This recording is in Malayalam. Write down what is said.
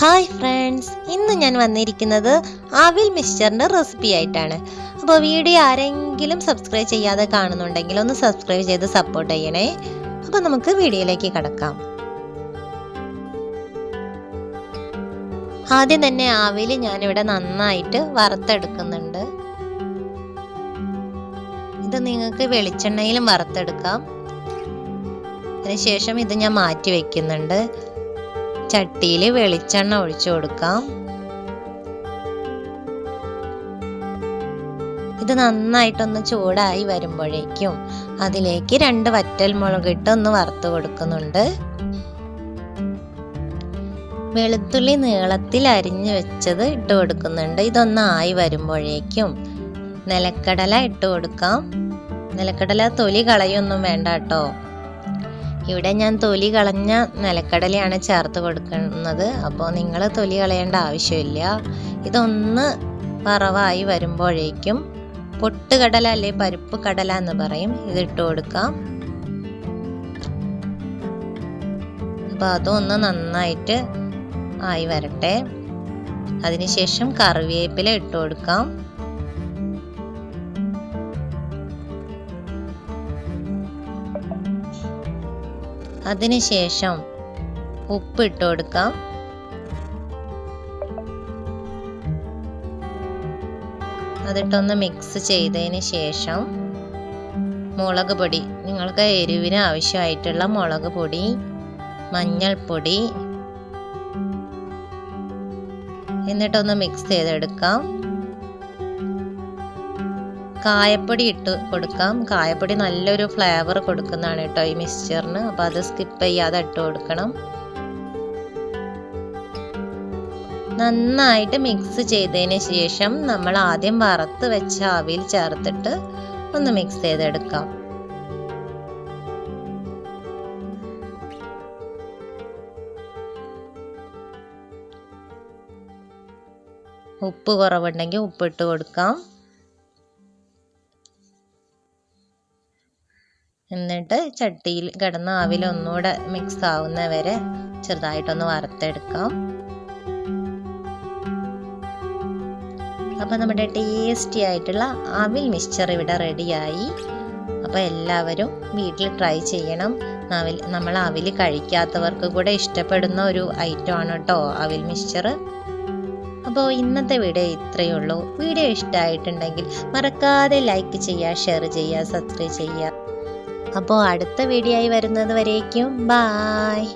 ഹായ് ഫ്രണ്ട്സ് ഇന്ന് ഞാൻ വന്നിരിക്കുന്നത് അവിൽ മിക്സ്ചറിന്റെ റെസിപ്പി ആയിട്ടാണ്. അപ്പോൾ വീഡിയോ ആരെങ്കിലും സബ്സ്ക്രൈബ് ചെയ്യാതെ കാണുന്നുണ്ടെങ്കിൽ ഒന്ന് സബ്സ്ക്രൈബ് ചെയ്ത് സപ്പോർട്ട് ചെയ്യണേ. അപ്പോൾ നമുക്ക് വീഡിയോയിലേക്ക് കടക്കാം. ആദ്യം തന്നെ ആവിൽ ഞാനിവിടെ നന്നായിട്ട് വറുത്തെടുക്കുന്നുണ്ട്. ഇത് നിങ്ങൾക്ക് വെളിച്ചെണ്ണയിലും വറുത്തെടുക്കാം. അതിനുശേഷം ഇത് ഞാൻ മാറ്റി വെക്കുന്നുണ്ട്. ചട്ടിയിൽ വെളിച്ചെണ്ണ ഒഴിച്ചു കൊടുക്കാം. ഇത് നന്നായിട്ടൊന്ന് ചൂടായി വരുമ്പോഴേക്കും അതിലേക്ക് രണ്ട് വറ്റൽ മുളകിട്ട് ഒന്ന് വറുത്ത് കൊടുക്കുന്നുണ്ട്. വെളുത്തുള്ളി നീളത്തിൽ അരിഞ്ഞു വെച്ചത് ഇട്ട് കൊടുക്കുന്നുണ്ട്. ഇതൊന്ന് ആയി വരുമ്പോഴേക്കും നിലക്കടല ഇട്ട് കൊടുക്കാം. നിലക്കടല തൊലി കളയൊന്നും വേണ്ട കേട്ടോ. ഇവിടെ ഞാൻ തൊലി കളഞ്ഞ നിലക്കടലയാണ് ചേർത്ത് കൊടുക്കുന്നത്. അപ്പോൾ നിങ്ങൾ തൊലി കളയേണ്ട ആവശ്യമില്ല. ഇതൊന്ന് പറവായി വരുമ്പോഴേക്കും പൊട്ടുകടല അല്ലെ പരിപ്പ് കടല എന്ന് പറയും. ഇതിട്ട് കൊടുക്കാം. അപ്പോൾ അതൊന്ന് നന്നായിട്ട് ആയി വരട്ടെ. അതിനുശേഷം കറിവേപ്പില ഇട്ട് കൊടുക്കാം. അതിനുശേഷം ഉപ്പിട്ട് കൊടുക്കാം. അതിട്ടൊന്ന് മിക്സ് ചെയ്തതിന് ശേഷം മുളക് പൊടി. നിങ്ങൾക്ക് എരിവിന് ആവശ്യമായിട്ടുള്ള മുളക് പൊടി മഞ്ഞൾപ്പൊടി എന്നിട്ടൊന്ന് മിക്സ് ചെയ്തെടുക്കാം. കായപ്പൊടി ഇട്ട് കൊടുക്കാം. കായപ്പൊടി നല്ലൊരു ഫ്ലേവർ കൊടുക്കുന്നതാണ് കേട്ടോ ഈ മിക്സ്ചറിന് അപ്പോൾ അത് സ്കിപ്പ് ചെയ്യാതെ ഇട്ട് കൊടുക്കണം. നന്നായിട്ട് മിക്സ് ചെയ്തതിന് ശേഷം നമ്മൾ ആദ്യം വറുത്ത് വെച്ച ആവിയിൽ ചേർത്തിട്ട് ഒന്ന് മിക്സ് ചെയ്തെടുക്കാം. ഉപ്പ് കുറവുണ്ടെങ്കിൽ ഉപ്പിട്ട് കൊടുക്കാം. എന്നിട്ട് ചട്ടിയിൽ കിടന്ന ആവിൽ ഒന്നുകൂടെ മിക്സ് ആവുന്ന വരെ ചെറുതായിട്ടൊന്ന് വറുത്തെടുക്കാം. അപ്പോൾ നമ്മുടെ ടേസ്റ്റി ആയിട്ടുള്ള അവിൽ മിക്സ്ചർ ഇവിടെ റെഡിയായി അപ്പോൾ എല്ലാവരും വീട്ടിൽ ട്രൈ ചെയ്യണം. അവിൽ നമ്മൾ അവിൽ കഴിക്കാത്തവർക്ക് കൂടെ ഇഷ്ടപ്പെടുന്ന ഒരു ഐറ്റം ആണ് കേട്ടോ അവിൽ മിക്സ്ചർ അപ്പോൾ ഇന്നത്തെ വീഡിയോ ഇത്രയേ ഉള്ളൂ. വീഡിയോ ഇഷ്ടമായിട്ടുണ്ടെങ്കിൽ മറക്കാതെ ലൈക്ക് ചെയ്യുക ഷെയർ ചെയ്യുക സബ്സ്ക്രൈബ് ചെയ്യുക. അപ്പോൾ അടുത്ത വീഡിയോ ആയി വരുന്നത് വരേക്കും. ബായ്